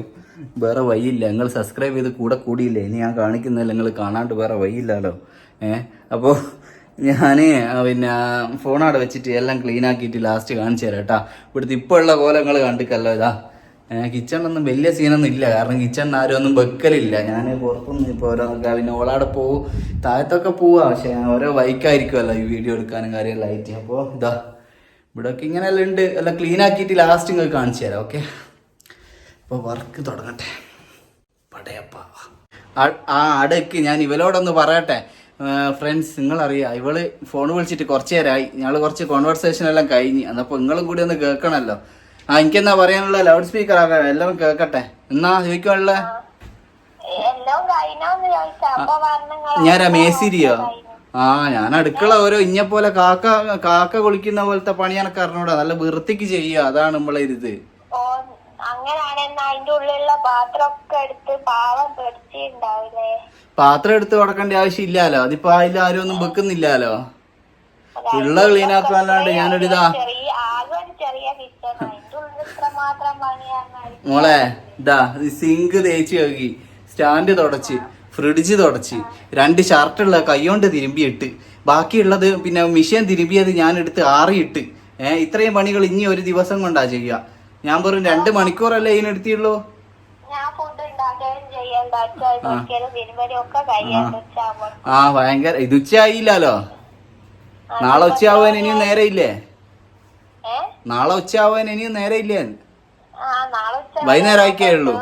വേറെ വഴിയില്ല. നിങ്ങൾ സബ്സ്ക്രൈബ് ചെയ്ത് കൂടെ കൂടിയില്ലേ? ഇനി ഞാൻ കാണിക്കുന്നില്ല നിങ്ങൾ കാണാണ്ട് വേറെ വഴിയില്ലല്ലോ ഏഹ് അപ്പോൾ ഞാൻ പിന്നെ ഫോൺ അവിടെ വെച്ചിട്ട് എല്ലാം ക്ലീൻ ആക്കിയിട്ട് ലാസ്റ്റ് കാണിച്ചു തരാം കേട്ടോ. ഇവിടുത്തെ ഇപ്പോൾ ഉള്ള കോലങ്ങൾ കണ്ടിക്കല്ലോ ഇതാ. കിച്ചണിലൊന്നും വലിയ സീനൊന്നും ഇല്ല. കാരണം കിച്ചണിൽ ആരും ഒന്നും വെക്കലില്ല. ഞാൻ പുറത്തുനിന്ന് ഇപ്പോൾ ഓരോ പിന്നെ ഓളാടെ പോവും താഴത്തൊക്കെ പോവാം. പക്ഷെ ഓരോ ബൈക്കായിരിക്കുമല്ലോ ഈ വീഡിയോ എടുക്കാനും കാര്യമെല്ലാം ആയിട്ട്. അപ്പോൾ ഇതാ ഇവിടെയൊക്കെ ഇങ്ങനെയെല്ലാം ഉണ്ട്. എല്ലാം ക്ലീൻ ആക്കിയിട്ട് ലാസ്റ്റ് നിങ്ങൾക്ക് കാണിച്ചു തരാം ഓക്കെ അപ്പോൾ വർക്ക് തുടങ്ങട്ടെ. പടയപ്പ. ആ- അടയ്ക്ക് ഞാൻ ഇവലോടൊന്ന് പറയട്ടെ. ഫ്രണ്ട്സ് നിങ്ങളറിയാം ഇവൾ ഫോൺ വിളിച്ചിട്ട് കുറച്ച് നേരമായി ഞങ്ങൾ കുറച്ച് കോൺവെർസേഷൻ എല്ലാം കഴിഞ്ഞ്. എന്നപ്പോൾ നിങ്ങളും കൂടി ഒന്ന് കേൾക്കണമല്ലോ ആ എനിക്കെന്നാ പറയാനുള്ള ലൗഡ് സ്പീക്കർ ആക്കാം എല്ലാം കേൾക്കട്ടെ. എന്നാ ചോദിക്കാനുള്ള ഞാൻ മേസിരിയോ ആ ഞാൻ അടുക്കള ഓരോ ഇഞ്ഞ പോലെ കാക്ക കാക്ക കുളിക്കുന്ന പോലത്തെ പണി എനക്ക് അറിഞ്ഞൂടാ. നല്ല വൃത്തിക്ക് ചെയ്യുക അതാണ് നമ്മളെ ഇത് പാത്രം എടുത്ത് കൊടുക്കേണ്ട ആവശ്യമില്ലല്ലോ അതിപ്പോ അതിൽ ആരും ഒന്നും വെക്കുന്നില്ലല്ലോ ഉള്ള ക്ലീൻ ഞാനൊരിതാ ചെറിയ മോളെ ഇതാ സിങ്ക് തേച്ച് കഴുകി സ്റ്റാൻഡ് തുടച്ച് ഫ്രിഡ്ജ് തുടച്ച് രണ്ട് ഷർട്ടുള്ള കൈകൊണ്ട് തിരുമ്പിയിട്ട് ബാക്കിയുള്ളത് പിന്നെ മിഷീൻ തിരുമ്പിയത് ഞാൻ എടുത്ത് ആറിയിട്ട്. ഏഹ് ഇത്രയും പണികൾ ഇനി ഒരു ദിവസം കൊണ്ടാ ചെയ്യുക. ഞാൻ വെറും രണ്ട് മണിക്കൂറല്ലേ ഇതിനെടുത്തിയുള്ളൂ? ആ. ഭയങ്കര ഇത് ഉച്ചയായില്ലല്ലോ? നാളെ ഉച്ചയാവാൻ ഇനിയും നേരെ ഇല്ലേ നാളെ ഉച്ചയാവാൻ ഇനിയും നേരെ ഇല്ലേ വൈകുന്നേരം ആയിക്കേ ഉള്ളൂ.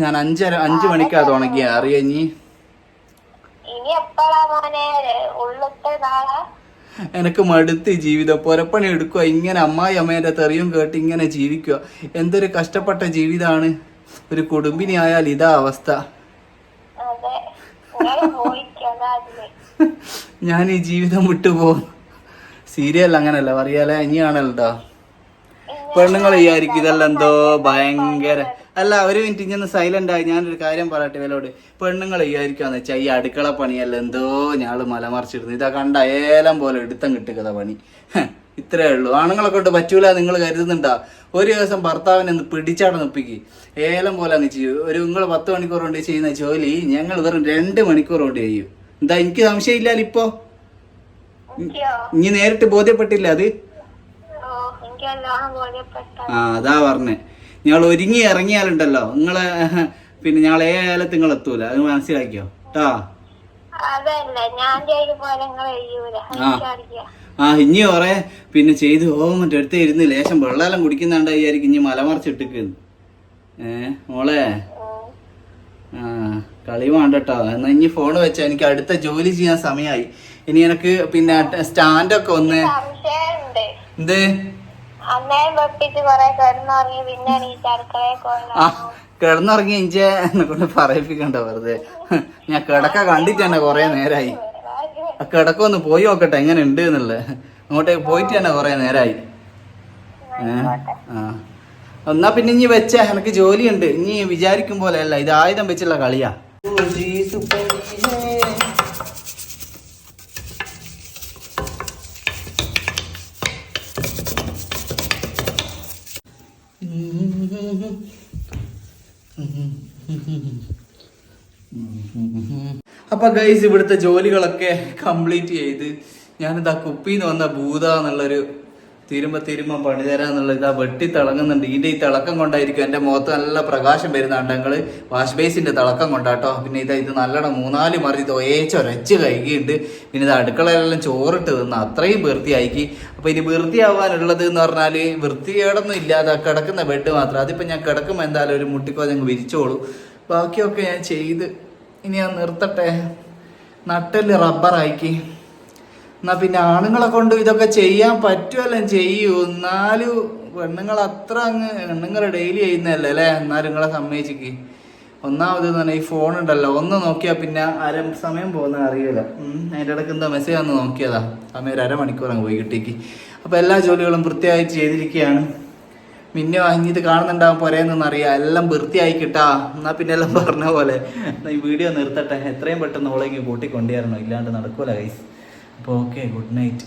ഞാൻ അഞ്ചര അഞ്ചു മണിക്കാ തുടങ്ങിയ അറിയാ ഇനി? എനക്ക് മടുത്ത് ജീവിതം പുരപ്പണി എടുക്കുക ഇങ്ങനെ അമ്മായി അമ്മേന്റെ തെറിയും കേട്ട് ഇങ്ങനെ ജീവിക്കുക എന്തൊരു കഷ്ടപ്പെട്ട ജീവിതമാണ് ഒരു കുടുംബിനി ആയാൽ ഇതാ അവസ്ഥ. ഞാൻ ഈ ജീവിതം വിട്ടുപോകും. സീരിയൽ അങ്ങനല്ല പറയാലേ ഇനിയാണല്ലോ പെണ്ണുങ്ങൾ വിചാരിക്കും ഇതെല്ലാം എന്തോ ഭയങ്കര അല്ല ഒരു മിനിറ്റ് ഇങ്ങനെ സൈലന്റ് ആയി. ഞാനൊരു കാര്യം പറയട്ടെ ഇവരോട് പെണ്ണുങ്ങൾ വിചാരിക്കാന്ന് വെച്ചാൽ ഈ അടുക്കള പണിയല്ല എന്തോ ഞാൾ മലമറിച്ചിരുന്നു ഇതാ കണ്ട ഏലം പോലെ എടുത്തം കിട്ടുക പണി. ഇത്രേ ഉള്ളൂ. ആണുങ്ങളെ കൊണ്ട് പറ്റൂല നിങ്ങൾ കരുതുന്നുണ്ടാ? ഒരു ദിവസം ഭർത്താവിനെ ഒന്ന് പിടിച്ചാടെ നിപ്പിക്ക്. ഏലം പോലെ അങ്ങ് ചെയ്യൂ. ഒരു നിങ്ങൾ പത്ത് മണിക്കൂർ കൊണ്ട് ചെയ്യുന്ന ജോലി ഞങ്ങൾ വെറും രണ്ട് മണിക്കൂർ കൊണ്ട് ചെയ്യും. എന്താ എനിക്ക് സംശയമില്ലാലോ ഇപ്പോ? ഇനി നേരിട്ട് ബോധ്യപ്പെട്ടില്ല അത്? ആ അതാ പറഞ്ഞേ. ഞങ്ങൾ ഒരുങ്ങി ഇറങ്ങിയാലുണ്ടല്ലോ. നിങ്ങൾ പിന്നെ ഞങ്ങൾ ഏലത്ത് നിങ്ങൾ എത്തൂല. അത് മനസ്സിലാക്കിയോ? കേട്ടോ ആ. ഇനി കുറെ പിന്നെ ചെയ്ത് ഓ മറ്റേ അടുത്ത് ഇരുന്ന് ലേശം വെള്ളമെല്ലാം കുടിക്കുന്നുണ്ട് വിചാരിക്കും. ഇനി മലമറിച്ചിട്ടിക്കുന്നു ഏ മോളെ. ആ കളി വേണ്ടട്ടോ. എന്നാ ഇനി ഫോൺ വെച്ചാ എനിക്ക് അടുത്ത ജോലി ചെയ്യാൻ സമയമായി ഇനി എനിക്ക് പിന്നെ സ്റ്റാൻഡൊക്കെ ഒന്ന് എന്ത്? കിടന്നുറങ്ങി ഇഞ്ചെ എന്നെ കൊണ്ട് പറയിപ്പിക്കണ്ട വെറുതെ. ഞാൻ കിടക്ക കണ്ടിട്ട് തന്നെ കൊറേ നേരായി. കിടക്ക കിടക്കൊന്ന് പോയി നോക്കട്ടെ എങ്ങനെ ഉണ്ട് എന്നുള്ളത്. അങ്ങോട്ടേക്ക് പോയിട്ട് തന്നെ കൊറേ നേരായി. ഏഹ് ആ. എന്നാ പിന്നെ ഇനി വെച്ച എനിക്ക് ജോലിയുണ്ട്. ഇനി വിചാരിക്കും പോലെ അല്ല ഇത് ആയുധം വെച്ചുള്ള കളിയാ. അപ്പൊ ഗൈസ് ഇവിടുത്തെ ജോലികളൊക്കെ കംപ്ലീറ്റ് ചെയ്ത് ഞാനിതാ കുപ്പിന്ന് വന്ന ഭൂത എന്നുള്ളൊരു തിരുമ്പ തിരുമ്പ പണി തരാന്നുള്ള ഇതാ വെട്ടി തിളങ്ങുന്നുണ്ട്. ഇതിന്റെ ഈ തിളക്കം കൊണ്ടായിരിക്കും എന്റെ മുഖത്ത് നല്ല പ്രകാശം വരുന്നുണ്ട് ഞങ്ങൾ വാഷ് ബേസിന്റെ തിളക്കം കൊണ്ടാട്ടോ. പിന്നെ ഇതാ ഇത് നല്ലോണം മൂന്നാൽ മറി തൊയേച്ചൊരച്ച് കഴുകിയിട്ട് പിന്നെ ഇത് അടുക്കളയിലെല്ലാം ചോറിട്ട് തിന്ന് അത്രയും വൃത്തിയാക്കി. അപ്പൊ ഇനി വൃത്തിയാവാനുള്ളത് എന്ന് പറഞ്ഞാൽ വൃത്തികേടൊന്നും ഇല്ലാതെ കിടക്കുന്ന ബെഡ് മാത്രം. അതിപ്പോ ഞാൻ കിടക്കുമ്പോൾ എന്തായാലും ഒരു മുട്ടിക്കോ ഞങ്ങൾ വിരിച്ചോളൂ. ബാക്കിയൊക്കെ ഞാൻ ചെയ്ത് ഇനി ഞാൻ നിർത്തട്ടെ. നട്ടൽ റബ്ബറാക്കി എന്നാ പിന്നെ ആണുങ്ങളെ കൊണ്ട് ഇതൊക്കെ ചെയ്യാൻ പറ്റുമല്ലോ ചെയ്യൂ. എന്നാലും പെണ്ണുങ്ങൾ അത്ര അങ്ങ് പെണ്ണുങ്ങൾ ഡെയിലി ചെയ്യുന്നതല്ലേ അല്ലേ? എന്നാലും നിങ്ങളെ സമ്മതിച്ചിക്ക്. ഒന്നാമത് തന്നെ ഈ ഫോൺ ഉണ്ടല്ലോ ഒന്ന് നോക്കിയാൽ പിന്നെ അര സമയം പോകുന്ന അറിയില്ല. അതിന്റെ ഇടയ്ക്ക് എന്താ മെസ്സേജ് ഒന്ന് നോക്കിയതാ. സമയം ഒരു അരമണിക്കൂർ അങ്ങ് പോയി കിട്ടിക്ക്. അപ്പോൾ എല്ലാ ജോലികളും വൃത്തിയായിട്ട് ചെയ്തിരിക്കുകയാണ്. മിന്നെ വാങ്ങിയിട്ട് കാണുന്നുണ്ടാവും പോരേന്നൊന്നും അറിയാം. എല്ലാം വൃത്തിയായി കിട്ടാ. എന്നാൽ പിന്നെ എല്ലാം പറഞ്ഞ പോലെ. ഈ വീഡിയോ നിർത്തട്ടെ. എത്രയും പെട്ടെന്ന് ഓളെങ്കിൽ കൂട്ടിക്കൊണ്ടുവരണോ. ഇല്ലാണ്ട് നടക്കൂല ഗൈസ് അപ്പോൾ ഓക്കെ ഗുഡ് നൈറ്റ്